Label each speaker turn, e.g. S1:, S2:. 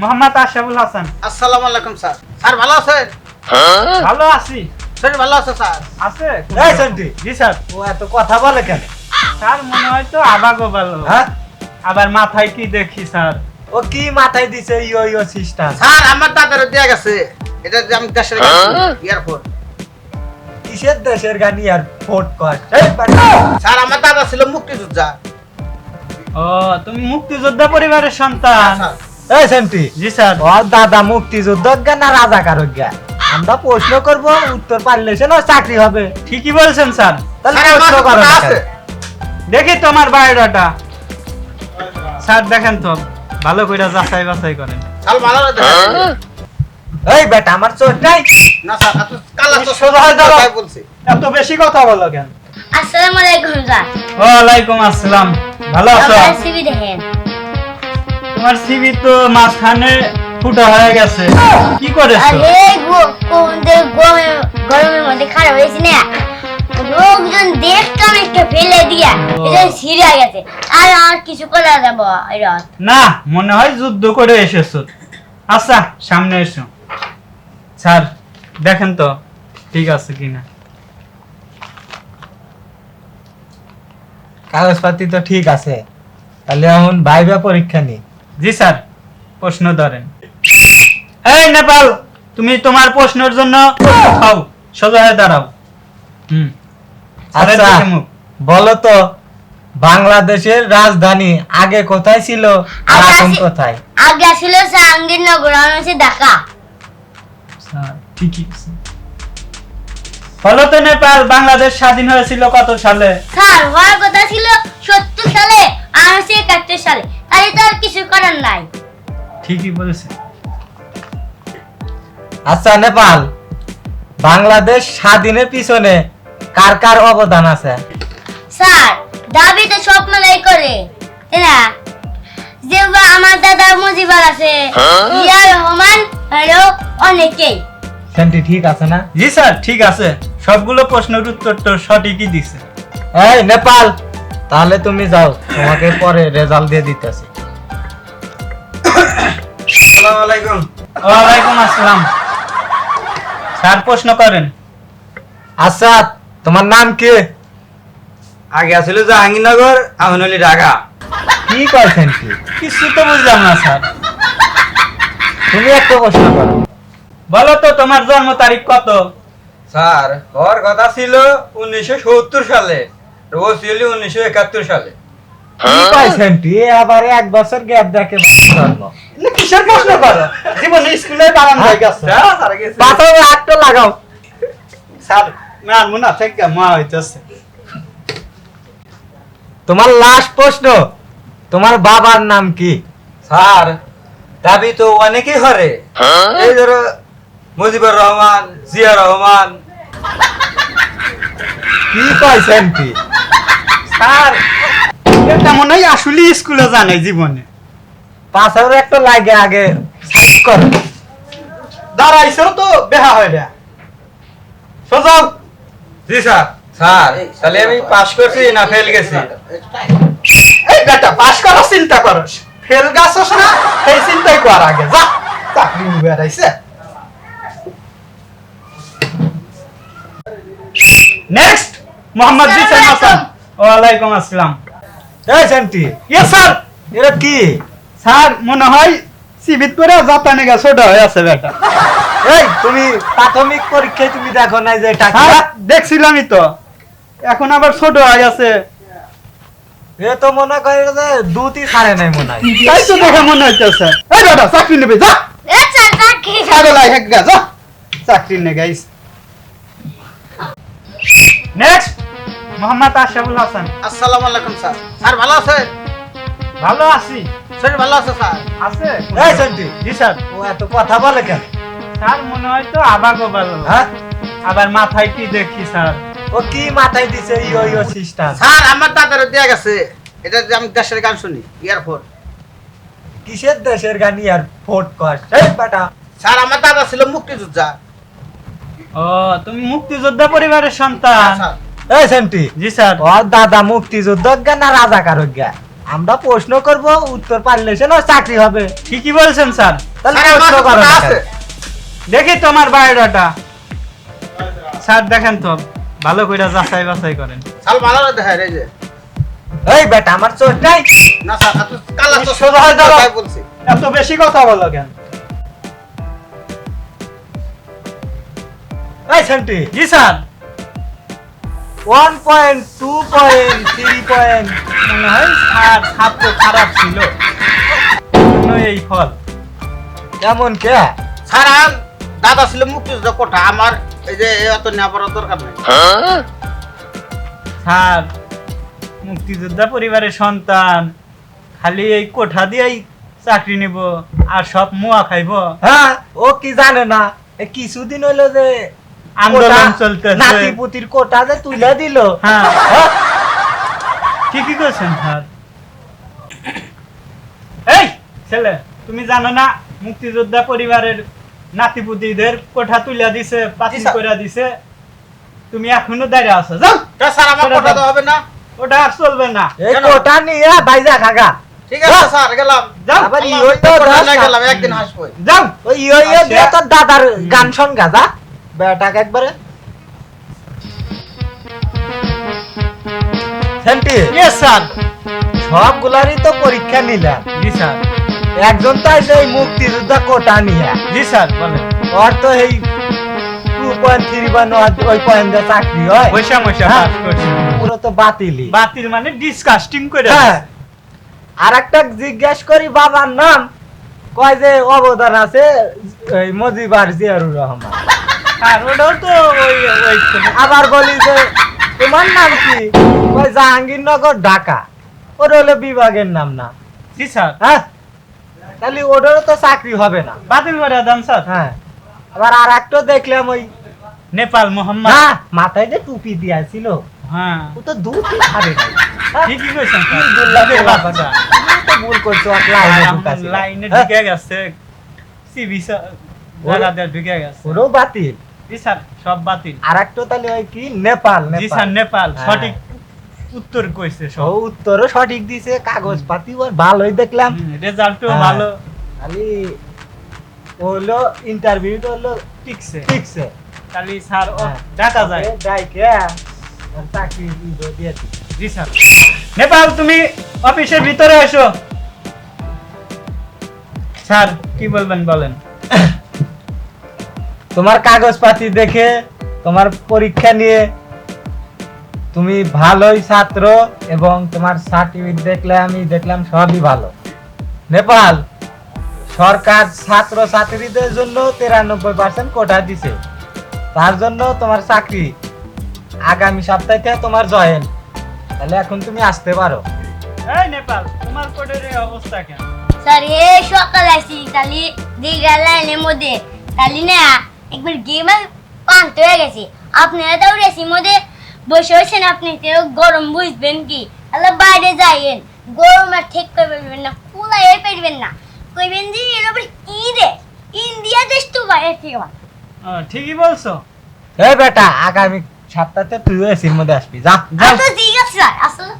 S1: মোহাম্মদ আশরাফুল হাসান।
S2: আসসালামু আলাইকুম sir. Sir ভালো আছেন?
S1: ভালো আছি।
S2: শরীর ভালো আছে স্যার?
S1: আছে?
S3: এই সেন্টি
S1: জি স্যার।
S3: ও এত কথা বলে কেন?
S1: স্যার মনে হয় তো আবাগো ভালো
S3: হ্যাঁ?
S1: আবার মাথায় কি দেখি স্যার?
S3: ও কি মাথায় দিছে ইয়ো ইয়ো সিস্টেম
S2: স্যার আমার দাদার দেয়া গেছে। এটা যে আমি দেশের এয়ারপোর্ট
S3: কিসের দেশের গানি আর ফোর্ট কর
S2: স্যার আমার দাদা ছিল মুক্তিযোদ্ধা।
S1: ও তুমি মুক্তিযোদ্ধা পরিবারের সন্তান।
S2: স্যার।
S3: এই সেন্টি।
S1: জি স্যার।
S3: ও দাদা মুক্তিযুদ্ধ জ্ঞান না রাজাকার আমরা প্রশ্ন করব উত্তর পারলে সে না চাকরি হবে।
S1: ঠিকই বলছেন স্যার।
S3: তাহলে প্রশ্ন করো?
S1: দেখি তোমার বায়োডাটা। স্যার দেখেন তো ভালো করে যাচাই বাছাই করেন।
S2: স্যার ভালো না
S3: এই বেটা আমার চোরটাই
S2: না স্যার এত কালা তো
S1: সোজা হয়ে
S2: বলছি।
S1: এত বেশি কথা বলো কেন?
S4: আসসালামু আলাইকুম স্যার।
S1: ওয়ালাইকুম আসসালাম। ভালো আছো?
S4: দেখেন।
S1: তোমার সিবি তো মাঝখানে ফুটা হয়ে গেছে। কি করেছ?
S4: আরে গরমে গরমের মধ্যে খারাপ হয়েছে না? লোকজন দেখতাম একটা ফেলে দিয়া এটা ছিঁড়ে গেছে। আর আর কিছু করা যাব
S1: না মনে হয় যুদ্ধ করে এসেছ। আচ্ছা সামনে এসো। স্যার দেখেন তো ঠিক আছে কিনা।
S3: কাগজপাতি তো ঠিক আছে। তাহলে এখন ভাইবা পরীক্ষা নি
S1: জি স্যার প্রশ্ন ধরেন। এই নেপাল তুমি তোমার প্রশ্নের জন্য খাও সোজা হয়ে দাঁড়াও। হুম
S3: আচ্ছা বলো তো বাংলাদেশের রাজধানী আগে কোথায় ছিল আর এখন কোথায়?
S4: আগে ছিল জাহাঙ্গীরনগর আর হচ্ছে ঢাকা।
S1: ঠিকই। ফলতে নেপাল বাংলাদেশ স্বাধীন হয়েছিল কত সালে?
S4: স্যার হওয়ার কথা ছিল সত্তর সালে আর হচ্ছে একাত্তর সালে। তাহলে তো আর কিছু করার নাই।
S1: ঠিকই বলেছে।
S3: আচ্ছা নেপাল। বাংলাদেশ স্বাধীনের পিছনে কার কার অবদান আছে?
S4: স্যার দাবি তো সব মেলাই করে তাই না? যেগুলো আমার দাদা মুজিবার আছে ইয়া রহমান আরও অনেকেই।
S3: সেন্টি ঠিক আছে না?
S1: জি স্যার ঠিক আছে। সবগুলো প্রশ্নের উত্তর তো সঠিকই দিছে।
S3: এই নেপাল তাহলে তুমি যাও তোমাকে পরে রেজাল্ট দিয়ে দিতেছি।
S2: আসসালামু আলাইকুম।
S1: ওয়ালাইকুম আসসালাম। স্যার প্রশ্ন করেন।
S3: আচ্ছা তোমার নাম কি?
S2: আগে আছিল জাহাঙ্গীরনগর এখন হলি ঢাকা।
S3: কি সেন্টি
S1: কিছু তো বুঝলাম না স্যার।
S3: তুমি একটা প্রশ্ন করো।
S1: বলো তো তোমার জন্ম তারিখ কত?
S2: স্যার হওয়ার কথা ছিল উনিশশো সত্তর সালে। ও ছিল উনিশশো একাত্তর সালে।
S3: আবার এক বছর গ্যাপ দেখে
S1: কিসের প্রশ্ন করো জীবনে স্কুলে বানান হয়ে গেছে।
S3: পাথরে হাতটা লাগাও।
S1: স্যার মুনা থেকে মা হইতেছে।
S3: তোমার লাস্ট প্রশ্ন তোমার বাবার নাম কি?
S2: স্যার দাবি তো অনেকেই হরে এই ধরো মুজিবুর রহমান জিয়া রহমান।
S3: কি কয় সেন্টি
S1: স্যার এটা মনে হয় আসলে স্কুলে জানে জীবনে।
S3: পাথরে একটা লাগে আগে করো।
S1: দাঁড়াইছেও তো বেহা হয় সোজাও
S2: জি স্যার। স্যার তাহলে আমি পাস করছি না ফেল গেছি?
S1: এই বেটা পাস করো চিন্তা করো ফেল গাছস না সেই চিন্তাই কর আগে। যা চাকরি বেড়াইছে। নেক্সট মোহাম্মদ জিসান হাসান। ওয়ালাইকুম আসসালাম।
S3: এই সেন্টি
S1: ইয়েস স্যার
S3: এটা কি?
S1: স্যার মনে হয় সিবিত করে জাপানে গেছে ছোট হয়ে আছে বেটা
S3: এই তুমি প্রাথমিক পরীক্ষায় তুমি দেখো নাই যে এটা কি।
S1: স্যার দেখছিলামই তো। এখন আবার ছোট হয়ে গেছে।
S3: এ তো মনে করে যে দুটি ছাড়ে নাই মনে হয়।
S1: তাই তো দেখে মনে হইতেছে। এই বেটা চাকরি নেবে যা।
S4: আচ্ছা চাকরি।
S1: সাড়ে লাই হেক যা। চাকরি নে গাইস। মোহাম্মদ আশরাফুল হাসান।
S2: আসসালামু আলাইকুম স্যার। স্যার ভালো আছে?
S1: ভালো আছি।
S2: শরীর ভালো আছে স্যার?
S1: আছে?
S3: এই সেন্টি
S1: জি স্যার।
S3: ও এত কথা বলে কেন?
S1: স্যার মনে হয় তো আবাগো ভালো
S3: হ্যাঁ?
S1: আবার মাথায় কি দেখি স্যার?
S3: ও কি মাথায় দিছে? ইয়ো ইয়ো সিস্টেম
S2: স্যার আমার দাদার দেয়া গেছে। এটা যে আমি দেশের গান শুনি এয়ারপোর্ট
S3: কিসের দেশের গান ফোর্ট কর এই বেটা।
S2: স্যার আমার দাদা ছিল মুক্তিযোদ্ধা।
S1: ও তুমি মুক্তিযোদ্ধা পরিবারের সন্তান।
S2: স্যার।
S3: এই সেন্টি।
S1: জি স্যার।
S3: ও দাদা মুক্তিযুদ্ধ জ্ঞান না রাজাকার জ্ঞান আমরা প্রশ্ন করব উত্তর পারলে সে না চাকরি হবে।
S1: ঠিকই বলছেন স্যার।
S3: তাহলে প্রশ্ন করো?
S1: দেখি তোমার বায়োডাটা। স্যার দেখেন তো ভালো করে যাচাই বাছাই করেন।
S2: সাল ভালো দেখায় রে যে।
S3: এই বেটা আমার চোখ নাই।
S2: না স্যার আপনি কালা তো
S1: সোজা হয়ে দাঁড়াও।
S2: বলছি।
S1: এত বেশি কথা বলো কেন?
S3: এই সেন্টি।
S1: জি sir.
S3: One point two point three point
S1: মনে হয় স্যার ছাত্র খারাপ ছিল। এই ফল।
S3: কেমন কে?
S2: স্যার দাদা ছিল মুক্তিযুদ্ধ কোঠা। আমার এই যে এত নেওয়ার দরকার নেই।
S1: স্যার, মুক্তিযোদ্ধা পরিবারের সন্তান। খালি এই কোঠা দিয়েই চাকরি নিব, আর সব মুয়া খাইব।
S3: হ্যাঁ ও কি জানে না? কিছুদিন হইল যে
S1: আন্দোলন
S3: কোটা,
S1: চলতেছে।
S3: নাতিপুতির কোটা যে তুলে দিল।
S1: হ্যাঁ? ঠিকই করছেন স্যার? এই ছেলে তুমি জানো না মুক্তিযোদ্ধা পরিবারের নাতিপুতিদের কোঠা তুলে দিছে পাতি করে দিছে। তুমি এখনও দাঁড়িয়ে আছো যাও।
S2: তা স্যার আমার কোঠা
S1: তো-
S2: হবে না।
S1: ওটা আর চলবে না।
S3: এই? কোটা নিয়ে বাইজা খাগা।
S2: ঠিক আছে স্যার গেলাম।
S1: যাও।
S3: আবার ইয়ো তো
S2: কোঠা। গেলাম একদিন হাসবো।
S1: যাও।
S3: ওই ইয়ো ইয়ো
S1: আচ্ছা।
S3: দিয়ে তোর দাদার গান শোন গাজা বেটাকে একবারে? সেন্টি
S1: ইয়েস স্যার
S3: সবগুলারই তো পরীক্ষা নিলাম।
S1: জি স্যার
S3: একজন তো আছে এই মুক্তিযোদ্ধা কোটা নিয়ে।
S1: জি স্যার বলেন।
S3: ওর তো এই টু পয়েন্ট থ্রি বা ওই পয়েন্ট দিয়ে চাকরি হয়।
S1: পয়সা। পাস করছি।
S3: পুরো তো বাতিলই
S1: বাতিল মানে ডিসকাস্টিং করে
S3: হ্যাঁ। আর একটা জিজ্ঞেস করি বাবার নাম? কয় যে অবদান আছে? মজিবার জিয়ারুর রহমান। আবার বলি যে তোমার নাম কি? জাহাঙ্গীরনগর ঢাকা। ওর হলো বিভাগের নাম না।
S1: জি স্যার।
S3: হ্যাঁ? তাহলে ওটারও তো চাকরি হবে না।
S1: বাতিল করে দেন স্যার।
S3: হ্যাঁ। আবার আর একটা দেখলাম ওই
S1: নেপাল মোহাম্মদ।
S3: না মাথায় যে টুপি দিয়েছিল
S1: হ্যাঁ।
S3: ও তো হারে নাই। হ্যাঁ?
S1: ঠিকই কইছেন দুধের বাচ্চা।
S3: তো ভুল করছ। লাইনে হ্যাঁ?
S1: ঢুকে গেছে। সিবি জায়গাতে ঢুকে গেছে।
S3: ওরও বাতিল।
S1: জি স্যার সব বাতিল।
S3: তাহলে কি? নেপাল
S1: জি স্যার নেপাল
S3: হ্যাঁ।
S1: সঠিক উত্তর কইছে সব।
S3: উত্তরও সঠিক দিছে কাগজ ভালোই দেখলাম।
S1: রেজাল্টও
S3: হ্যাঁ।
S1: ভালো।
S3: খালি হলো ইন্টারভিউ হলো
S1: ঠিকছে
S3: ঠিকছে
S1: খালি স্যার ও
S3: হ্যাঁ।
S1: ডাকা যায়।
S3: ওকে ডাইকে ওর চাকরি দিয়ে
S1: জি স্যার। নেপাল তুমি অফিসের ভিতরে এসো। স্যার কি বলবেন বলেন?
S3: তোমার কাগজপাতি দেখে তোমার পরীক্ষা নিয়ে তুমি ভালোই ছাত্র এবং তোমার সার্টিফিকেট দেখলে আমি দেখলাম সবই ভালো। নেপাল সরকার ছাত্র ছাত্রীদের জন্য তিরানব্বই পার্সেন্ট কোটা দিছে। তার জন্য তোমার চাকরি। আগামী সপ্তাহে তোমার জয়েন। তাহলে এখন তুমি আসতে পারো।
S1: এই নেপাল তোমার কোটের অবস্থা কেন?
S4: স্যার এ সকাল আসি তালি দিঘা লাইনের মধ্যে। তালি না একবার গেম পান্ত হয়ে গেছে। আপনারা তো রেসির মধ্যে বসে হয়েছেন আপনি কেউ গরম বুঝবেন কি? তাহলে বাইরে যাইয়েন। গরম আর ঠিক করে পারবেন না কুলাই পারবেন না। কইবেন যে এর উপরে কি দে? ইন্ডিয়া দেশ তো বাইরে থেকে
S1: ঠিকই বলছো।
S3: এই বেটা আগামী সপ্তাহে তুইও এসির মধ্যে আসবি যা
S4: আচ্ছা ঠিক আছে আসলে